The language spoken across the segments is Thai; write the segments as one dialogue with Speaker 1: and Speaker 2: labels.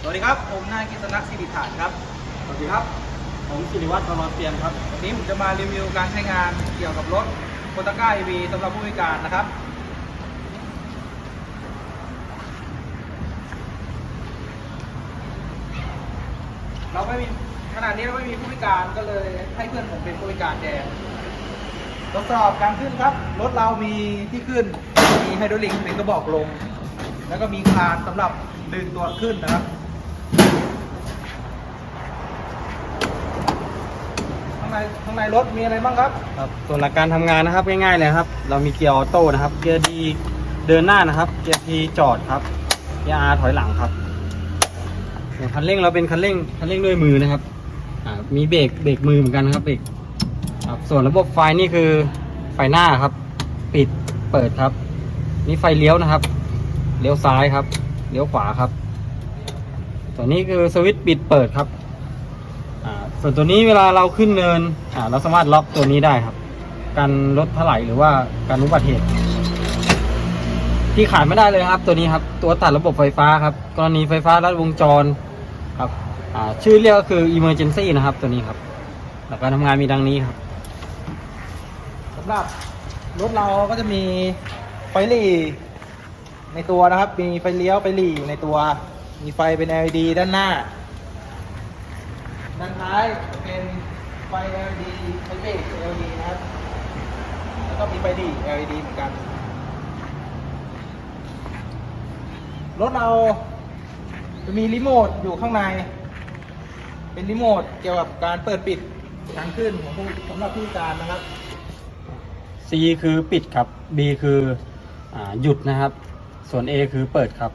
Speaker 1: สวัสดีครับ ผมนายกิตนักสิริฐานครับ
Speaker 2: สวัสดีครับ ผมสิริวัฒน์ตลอดเปลี่ยนครับ
Speaker 1: วันนี้ผมจะมารีวิวการใช้งานเกี่ยวกับรถโคตาก้า EV สำหรับผู้พิการนะครับ เราไม่มีขนาดนี้เราไม่มีผู้พิการก็เลยให้เพื่อนผมเป็นผู้พิการแทนทดสอบการขึ้นครับ รถเรามีที่ขึ้น มีไฮดรอลิกเป็นกระบอกลง แล้วก็มีคานสำหรับดึงตัวขึ้นนะครับางในข้างในรถมีอะไรบ้างครับ
Speaker 2: ครับส่วนหลักการทำงานนะครับง่ายๆเลยครับ เรามีเกียร์ออโต้นะครับ เกียร์ดีเดินหน้านะครับ เกียร์พีจอดครับ เกียร์อาร์ถอยหลังครับส่วนคันเร่งเราเป็นคันเร่งคันเร่งด้วยมือนะครับมีเบรกเบรกมือเหมือนกันนะครับเบรกครับส่วนระบบไฟนี่คือไฟหน้าครับ ปิดเปิดครับ นี่ไฟเลี้ยวนะครับ เลี้ยวซ้ายครับ เลี้ยวขวาครับ ส่วนนี้คือสวิตช์ปิดเปิดครับ ส่วนตัวนี้เวลาเราขึ้นเนินอ่าเราสามารถล็อกตัวนี้ได้ครับ การลดถลายหรือว่าการอุบัติเหตุ ที่ขาดไม่ได้เลยครับ ตัวนี้ครับ ตัวตัดระบบไฟฟ้าครับ กรณีไฟฟ้าลัดวงจรครับอ่าชื่อเรียกก็คือ emergency นะครับ ตัวนี้ครับหลักการทำงานมีดังนี้ครับ
Speaker 1: สำหรับรถเราก็จะมีไฟหลีในตัวนะครับ มีไฟเลี้ยวไฟหลีในตัว มีไฟเป็น LED ด้านหน้า ด้านท้ายเป็นไฟ LED ไฟเบรก LED นะครับ แล้วก็มีไฟหลี LED เหมือนกัน รถเราจะมีรีโมทอยู่ข้างใน เป็นรีโมทเกี่ยวกับการเปิดปิดทางขึ้นของผู้สำหรับผู้พิการนะครับ
Speaker 2: C คือปิดครับ B คืออาหยุดนะครับ ส่วน A คือเปิดครับ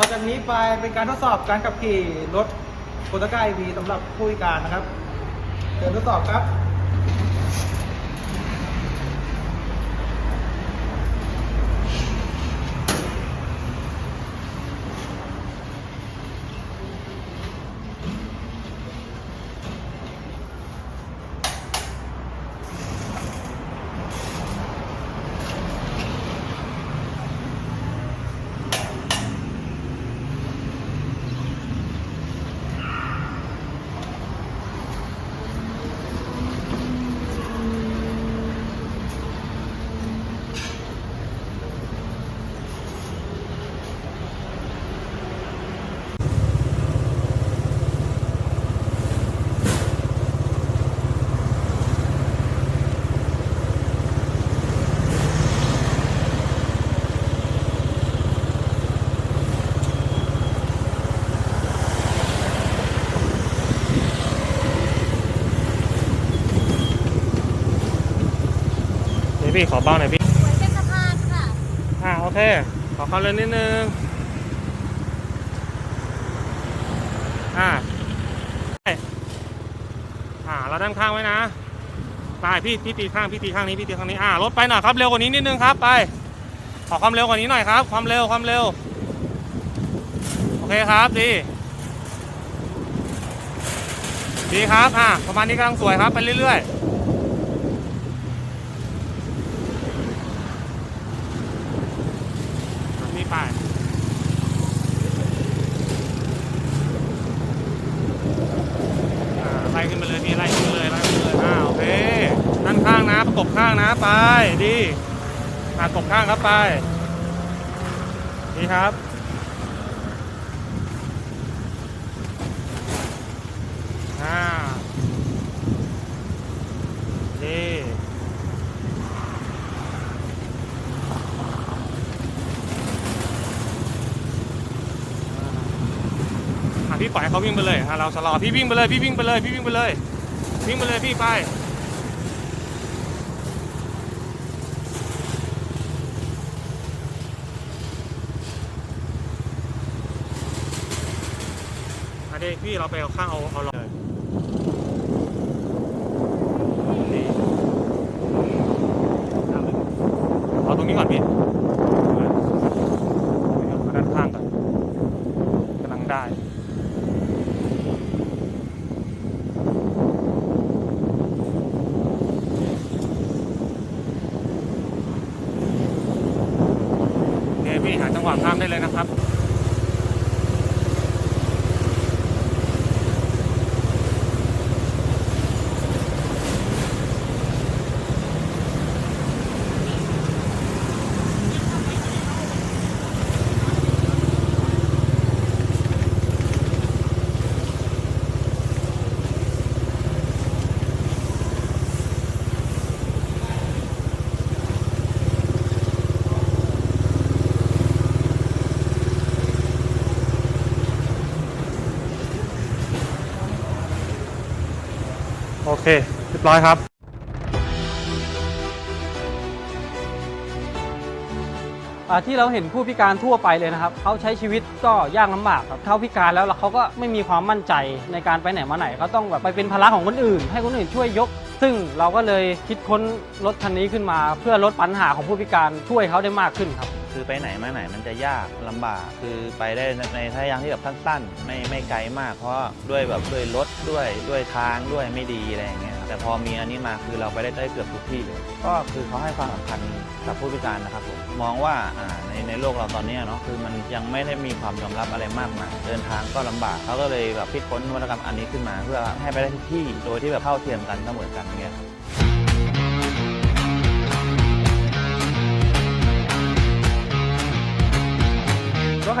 Speaker 1: ต่อจากนี้ไปเป็นการทดสอบการขับขี่รถโคตาก้า EV สำหรับผู้พิการนะครับเชิญทดสอบครับ
Speaker 3: เดี๋ยวพี่ขอเบ้าหน่อยพี่
Speaker 4: เหมือนเป็นสะพานค่ะ
Speaker 3: อ่าโอเค ขอความเร็วนิดนึง อ่าอ่าเราด้านข้างไว้นะไปพี่พี่ตีข้างพี่ตีข้างนี้พี่ตีข้างนี้อ่ารถไปหน่อยครับเร็วกว่านี้นิดนึงครับไป ขอความเร็วกว่านี้หน่อยครับ ความเร็วความเร็ว โอเคครับดีดีครับอ่าประมาณนี้กำลังสวยครับไปเรื่อยๆ นี่ไป่าไล่ขึ้นมาเลยพี่ไล่ขึ้นเลยไล่ขึ้นเลยอ้าโอเคด้านข้างนะประกบข้างนะไปดีอะกบข้างครับไปดีครับ พี่ป ล่อยเขาวิ่งไปเลยอะเราชะลอพี่วิ่งไปเลยพี่วิ่งไปเลยพี่วิ่งไปเลยวิ่งไปเลยพี่ไปอันนี้พี่เราไปเอาข้างเอาเอาลงเลยเอาตรงนี้ก่อนพี่เอาด้านข้างก่อนกำลังได้ โอเค พี่หาจังหวะข้ามได้เลยนะครับ โอเคเรียบร้อยครับ
Speaker 2: ที่เราเห็นผู้พิการทั่วไปเลยนะครับเขาใช้ชีวิตก็ยากลำบากครับเขาพิการแล้วแล้วเขาก็ไม่มีความมั่นใจในการไปไหนมาไหนเขาต้องแบบไปเป็นภาระของคนอื่น ให้คนอื่นช่วยยก ซึ่งเราก็เลยคิดค้นรถคันนี้ขึ้นมา เพื่อลดปัญหาของผู้พิการช่วยเขาได้มากขึ้นครับ
Speaker 4: คือไปไหนมาไหนมันจะยากลำบาก คือไปได้ในระยะที่แบบสั้นๆ ไม่ไม่ไกลมาก เพราะด้วยแบบด้วยรถด้วยด้วยทางด้วยไม่ดีอะไรอย่างเงี้ยแต่พอมีอันนี้มาคือเราไปได้ได้เกือบทุกที่เลย ก็คือเขาให้ความสำคัญกับผู้พิการนะครับผมมองว่าอ่าในในโลกเราตอนเนี้ยเนาะคือมันยังไม่ได้มีความยอมรับอะไรมากมายเดินทางก็ลำบากเขาก็เลยแบบคิดค้นนวัตกรรมอันนี้ขึ้นมา เพื่อให้ไปได้ทุกที่โดยที่แบบเท่าเทียมกันเสมอกันอย่างเงี้ยครับ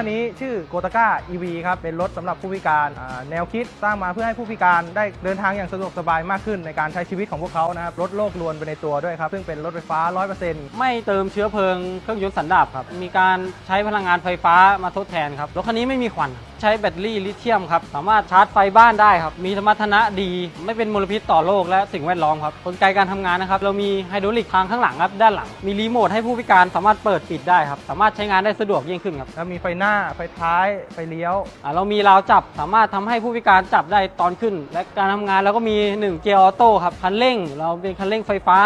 Speaker 1: คันนี้ชื่อโกตาก้า EV ครับ เป็นรถสำหรับผู้พิการอ่าแนวคิดสร้างมาเพื่อให้ผู้พิการได้เดินทางอย่างสะดวกสบายมากขึ้นในการใช้ชีวิตของพวกเขานะครับลดโลกลวนไปในตัวด้วยครับ ซึ่งเป็นรถไฟฟ้า 100%
Speaker 2: ไม่เติมเชื้อเพลิงเครื่องยนต์สันดาปครับ มีการใช้พลังงานไฟฟ้ามาทดแทนครับ รถคันนี้ไม่มีควัน ใช้แบตเตอรี่ลิเธียมครับ สามารถชาร์จไฟบ้านได้ครับ มีสมรรถนะดี ไม่เป็นมลพิษต่อโลกและสิ่งแวดล้อมครับ กลไกการทำงานนะครับ เรามีไฮดรอลิกทางข้างหลังครับ ด้านหลัง มีรีโมทให้ผู้พิการสามารถเปิดปิดได้ครับ สามารถใช้งานได้สะดวกยิ่งขึ้นครับ
Speaker 1: แล้วมีไฟหน้าไฟท้ายไฟเลี้ยว
Speaker 2: อ่าเรามีราวจับสามารถทำให้ผู้พิการจับได้ตอนขึ้น และการทำงานเราก็มี 1 เกียร์ออโต้ครับคันเร่ง เราเป็นคันเร่งไฟฟ้า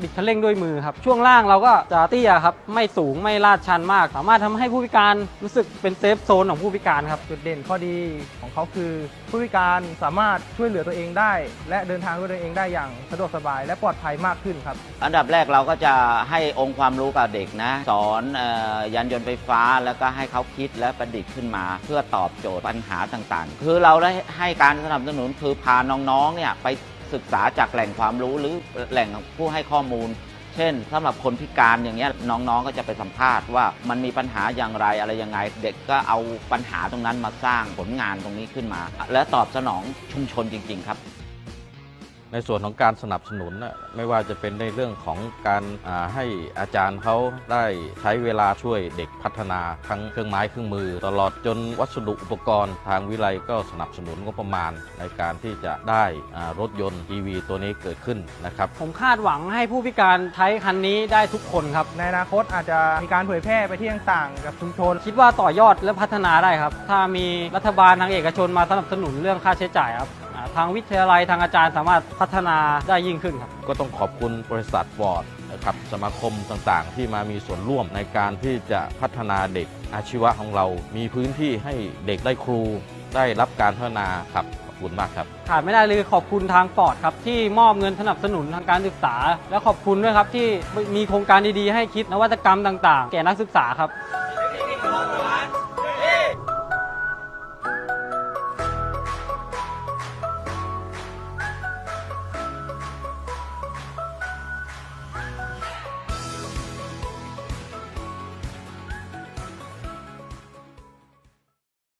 Speaker 2: บิดคันเร่งด้วยมือครับ ช่วงล่างเราก็จะเตี้ยครับ ไม่สูงไม่ลาดชันมาก สามารถทำให้ผู้พิการรู้สึกเป็นเซฟโซนของผู้พิการครับ
Speaker 1: จุดเด่นข้อดีของเขาคือ ผู้พิการสามารถช่วยเหลือตัวเองได้ และเดินทางด้วยตัวเองได้อย่างสะดวกสบายและปลอดภัยมากขึ้นครับ
Speaker 4: อันดับแรกเราก็จะให้องค์ความรู้กับเด็กนะ สอนเออยานยนต์ไฟฟ้าแล้วก็ให้เขาคิดและประดิษฐ์ขึ้นมา เพื่อตอบโจทย์ปัญหาต่างๆ คือเราได้ให้การสนับสนุนคือพาน้องๆเนี่ยไปศึกษาจากแหล่งความรู้หรือแหล่งผู้ให้ข้อมูล เช่นสำหรับคนพิการอย่างเงี้ยน้องๆก็จะไปสัมภาษณ์ว่ามันมีปัญหาอย่างไรอะไรยังไง เด็กก็เอาปัญหาตรงนั้นมาสร้างผลงานตรงนี้ขึ้นมา และตอบสนองชุมชนจริง ๆ ครับ
Speaker 5: ในส่วนของการสนับสนุนน่ะไม่ว่าจะเป็นในเรื่องของการอ่าให้อาจารย์เขาได้ใช้เวลาช่วยเด็กพัฒนาทั้งเครื่องไม้เครื่องมือ ตลอดจนวัสดุอุปกรณ์ ทางวิไลก็สนับสนุนงบประมาณในการที่จะได้อ่ารถยนต์ EV ตัวนี้เกิดขึ้นนะครับ
Speaker 2: ผมคาดหวังให้ผู้พิการใช้คันนี้ได้ทุกคนครับ
Speaker 1: ในอนาคตอาจจะมีการเผยแพร่ไปที่ต่างๆกับชุมชน
Speaker 2: คิดว่าต่อยอดและพัฒนาได้ครับ ถ้ามีรัฐบาลทางเอกชนมาสนับสนุนเรื่องค่าใช้จ่ายครับอ่า ทางวิทยาลัยทางอาจารย์สามารถพัฒนาได้ยิ่งขึ้นครับ
Speaker 5: ก็ต้องขอบคุณบริษัทฟอร์ดนะครับสมาคมต่างๆ ที่มามีส่วนร่วมในการที่จะพัฒนาเด็กอาชีวะของเรา มีพื้นที่ให้เด็กได้ครู ได้รับการพัฒนาครับขอบคุณมากครับ
Speaker 2: ขาดไม่ได้เลยขอบคุณทางฟอร์ดครับที่มอบเงินสนับสนุนทางการศึกษา และขอบคุณด้วยครับที่มีโครงการดีๆ ให้คิดนวัตกรรมต่าง ๆ แก่นักศึกษาครับ